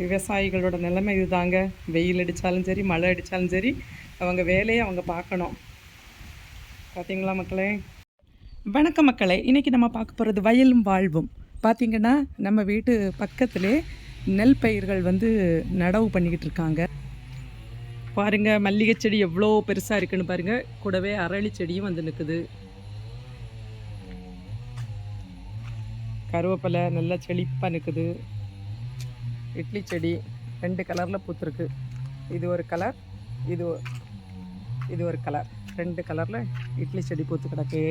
விவசாயிகளோட நிலைமை இதுதாங்க. வெயில் அடித்தாலும் சரி மழை அடித்தாலும் சரி அவங்க வேலையை அவங்க பார்க்கணும். பார்த்தீங்களா மக்களே? வணக்கம் மக்களே. இன்றைக்கி நம்ம பார்க்க போகிறது வயலும் வாழ்வும். பார்த்தீங்கன்னா நம்ம வீட்டு பக்கத்திலே நெல் பயிர்கள் வந்து நடவு பண்ணிக்கிட்டு இருக்காங்க. பாருங்கள் மல்லிகை செடி எவ்வளோ பெருசாக இருக்குன்னு பாருங்கள் கூடவே அரளி செடியும் வந்து நிற்குது கருவேப்பிலை நல்லா செழிப்பாக நிற்குது இட்லி செடி ரெண்டு கலரில் பூத்துருக்கு. இது ஒரு கலர் இது இது ஒரு கலர். ரெண்டு கலரில் இட்லி செடி பூத்து கிடக்கு.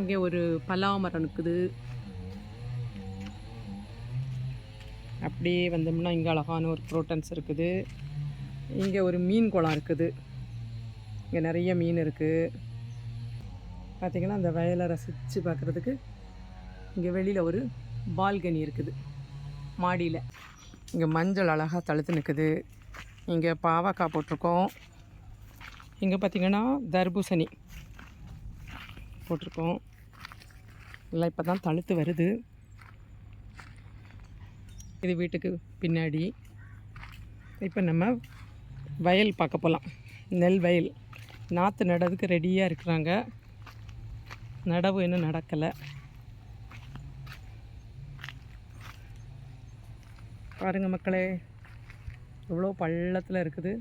இங்கே ஒரு பலா மரம் இருக்குது. அப்படியே வந்தோம்னா இங்கே அழகான ஒரு புரோட்டன்ஸ் இருக்குது. இங்கே ஒரு மீன் குளம் இருக்குது. இங்கே நிறைய மீன் இருக்குது பார்த்திங்கன்னா அந்த வயலை ரசித்து பார்க்குறதுக்கு இங்கே வெளியில் ஒரு பால்கனி இருக்குது. மாடியில். இங்கே மஞ்சள் அழகாக தழுத்து நிற்குது இங்கே பாவக்காய் போட்டிருக்கோம். இங்கே பார்த்தீங்கன்னா தர்பூசணி போட்டிருக்கோம். எல்லாம் இப்போ தான் தழுத்து வருது. இது வீட்டுக்கு பின்னாடி. இப்போ நம்ம வயல் பார்க்க போகலாம் நெல் வயல். நாற்று நடதுக்கு ரெடியாக இருக்கிறாங்க. நடவு இன்னும் நடக்கலை. பாருங்க மக்களே எவ்வளோ பள்ளத்தில் இருக்குது.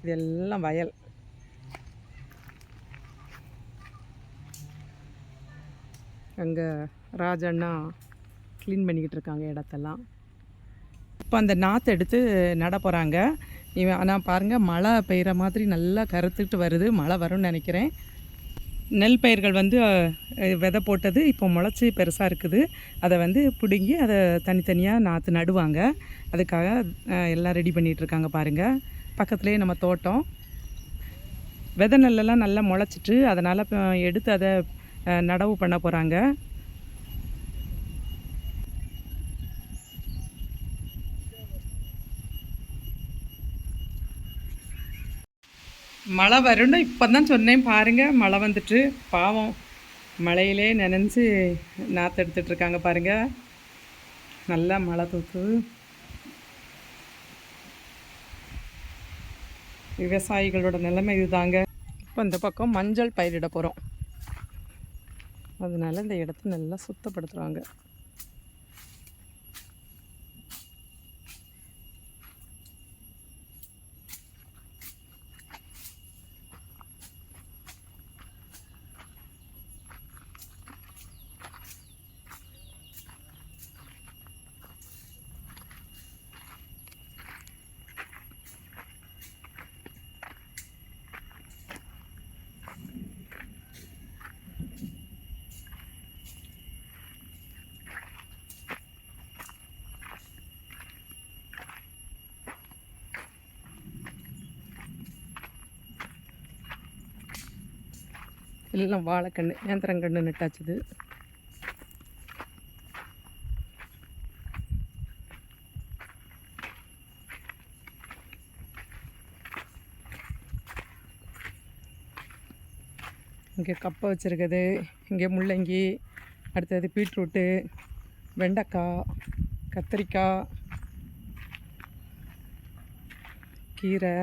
இது எல்லாம் வயல். அங்கே ராஜண்ணா க்ளீன் பண்ணிக்கிட்டு இருக்காங்க இடத்தெல்லாம். இப்போ அந்த நாற்று எடுத்து நட போகிறாங்க இவன் ஆனால் பாருங்கள் மழை பெய்கிற மாதிரி நல்லா கருத்துட்டு வருது. மழை வரும்னு நினைக்கிறேன். நெல் பயிர்கள் வந்து விதை போட்டது இப்போ முளைச்சி பெருசாக இருக்குது. அதை வந்து பிடுங்கி அதை தனித்தனியாக நாற்று நடுவாங்க. அதுக்காக எல்லாம் ரெடி பண்ணிகிட்டு இருக்காங்க பாருங்கள் பக்கத்துலேயே நம்ம தோட்டம். விதை நெல்லெல்லாம் நல்லா முளைச்சிட்டு அதனால் இப்போ எடுத்து அதை நடவு பண்ண போகிறாங்க மழை வரும்னு இப்போ தான் சொன்னேன் பாருங்கள் மழை வந்துட்டு பாவம். மழையிலே நினைஞ்சு நாற்று எடுத்துட்ருக்காங்க பாருங்கள் நல்லா மழை தூக்குது விவசாயிகளோட நிலைமை இதுதாங்க. இப்போ இந்த பக்கம் மஞ்சள் பயிரிட போகிறோம் அதனால இந்த இடத்த நல்லா சுத்தப்படுத்துகிறாங்க எல்லாம் வாழைக்கன்று நேந்திரங்கன்று நட்டாச்சுது. இங்கே கப்பை வச்சுருக்குது இங்கே முள்ளங்கி அடுத்தது பீட்ரூட்டு வெண்டைக்காய் கத்திரிக்காய் கீரை.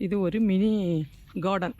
இது ஒரு மினி கார்டன்